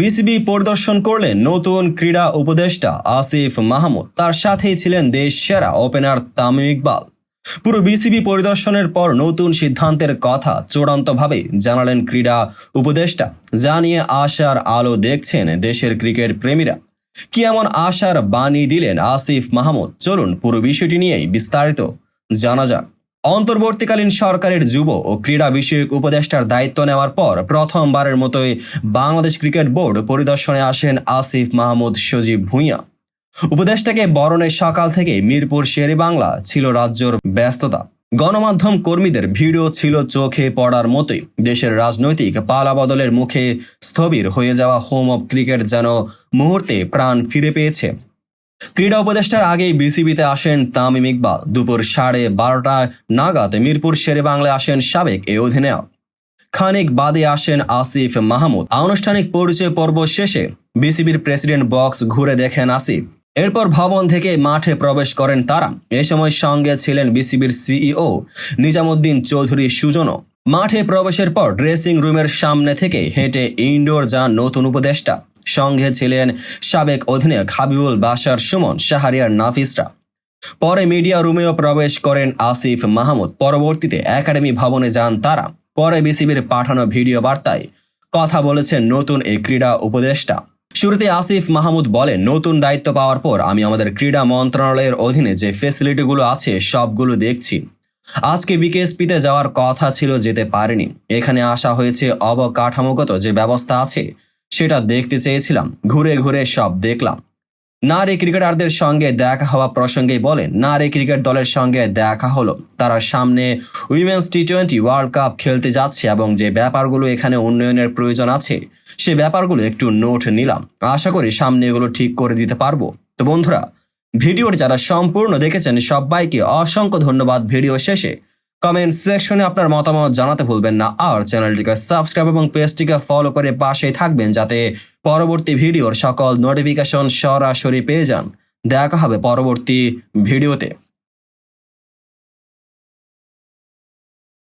BCB পরিদর্শন করলেন নতুন ক্রীড়া উপদেষ্টা আসিফ মাহমুদ। তার সাথেই ছিলেন দেশ সেরা ওপেনার তামিম ইকবাল। পুরো বিসিবি পরিদর্শনের পর নতুন সিদ্ধান্তের কথা চূড়ান্তভাবে জানালেন ক্রীড়া উপদেষ্টা। যা নিয়ে আশার আলো দেখছেন দেশের ক্রিকেট প্রেমীরা। কি এমন আশার বাণী দিলেন আসিফ মাহমুদ? চলুন পুরো বিষয়টি নিয়েই বিস্তারিত জানা যাক। অন্তর্বর্তীকালীন সরকারের যুব ও ক্রীড়া বিষয়ক উপদেষ্টার দায়িত্ব নেওয়ার পর প্রথমবারের মতোই বাংলাদেশ ক্রিকেট বোর্ড পরিদর্শনে আসেন আসিফ মাহমুদ সজীব ভূঁইয়া। উপদেষ্টাকে বরণের সকাল থেকে মিরপুর শেরে বাংলা ছিল রাজ্যর ব্যস্ততা। গণমাধ্যম কর্মীদের ভিড়ও ছিল চোখে পড়ার মতোই। দেশের রাজনৈতিক পালাবদলের মুখে স্থবির হয়ে যাওয়া হোম অব ক্রিকেট যেন মুহূর্তে প্রাণ ফিরে পেয়েছে। ক্রীড়া উপদেষ্টার আগেই বিসিবিতে আসেন তামিম ইকবাল। দুপুর সাড়ে বারোটা নাগাদ মিরপুর শেরে বাংলায় আসেন সাবেক এ অধিনায়ক। খানিক বাদে আসেন আসিফ মাহমুদ। আনুষ্ঠানিক পরিচয় পর্ব শেষে বিসিবির প্রেসিডেন্ট বক্স ঘুরে দেখেন আসিফ। এরপর ভবন থেকে মাঠে প্রবেশ করেন তারা। এ সময় সঙ্গে ছিলেন বিসিবির সিইও নিজামুদ্দিন চৌধুরী সুজনও। মাঠে প্রবেশের পর ড্রেসিং রুমের সামনে থেকে হেঁটে ইনডোর যান নতুন উপদেষ্টা। সঙ্গে ছিলেন সাবেক অধিনায়ক হাবিবুল বাসার সুমন শাহরিয়ার, নাফিসরা। পরে মিডিয়া রুমেও প্রবেশ করেন আসিফ মাহমুদ। পরবর্তীতে একাডেমি ভবনে যান তারা। পরে বিসিবির পাঠানো ভিডিও বার্তায় কথা বলেছেন নতুন এই ক্রীড়া উপদেষ্টা। শুরুতে আসিফ মাহমুদ বলেন, নতুন দায়িত্ব পাওয়ার পর আমি আমাদের ক্রীড়া মন্ত্রণালয়ের অধীনে যে ফেসিলিটিগুলো আছে, সবগুলো দেখছি। আজকে বিকেএসপিতে যাওয়ার কথা ছিল, যেতে পারেনি। এখানে আসা হয়েছে অবকাঠামোগত যে ব্যবস্থা আছে সেটা দেখতে চেয়েছিলাম। ঘুরে ঘুরে সব দেখলাম। নারী ক্রিকেটারদের সঙ্গে দেখা হওয়া প্রসঙ্গে বলেন, নারী ক্রিকেট দলের সঙ্গে দেখা হলো। তারা সামনে women's T twenty world cup খেলতে যাচ্ছে এবং যে ব্যাপারগুলো এখানে উন্নয়নের প্রয়োজন আছে, সে ব্যাপারগুলো একটু নোট নিলাম। আশা করি সামনে এগুলো ঠিক করে দিতে পারব। তো বন্ধুরা, ভিডিওটি যারা সম্পূর্ণ দেখেছেন, সবাইকে অসংখ্য ধন্যবাদ। ভিডিও শেষে কমেন্ট সেকশনে আপনার মতামত জানাতে ভুলবেন না। আর চ্যানেলটিকে সাবস্ক্রাইব এবং পেজটিকে ফলো করে পাশেই থাকবেন, যাতে পরবর্তী ভিডিওর সকল নোটিফিকেশন সরাসরি পেয়ে যান। দেখা হবে পরবর্তী ভিডিওতে।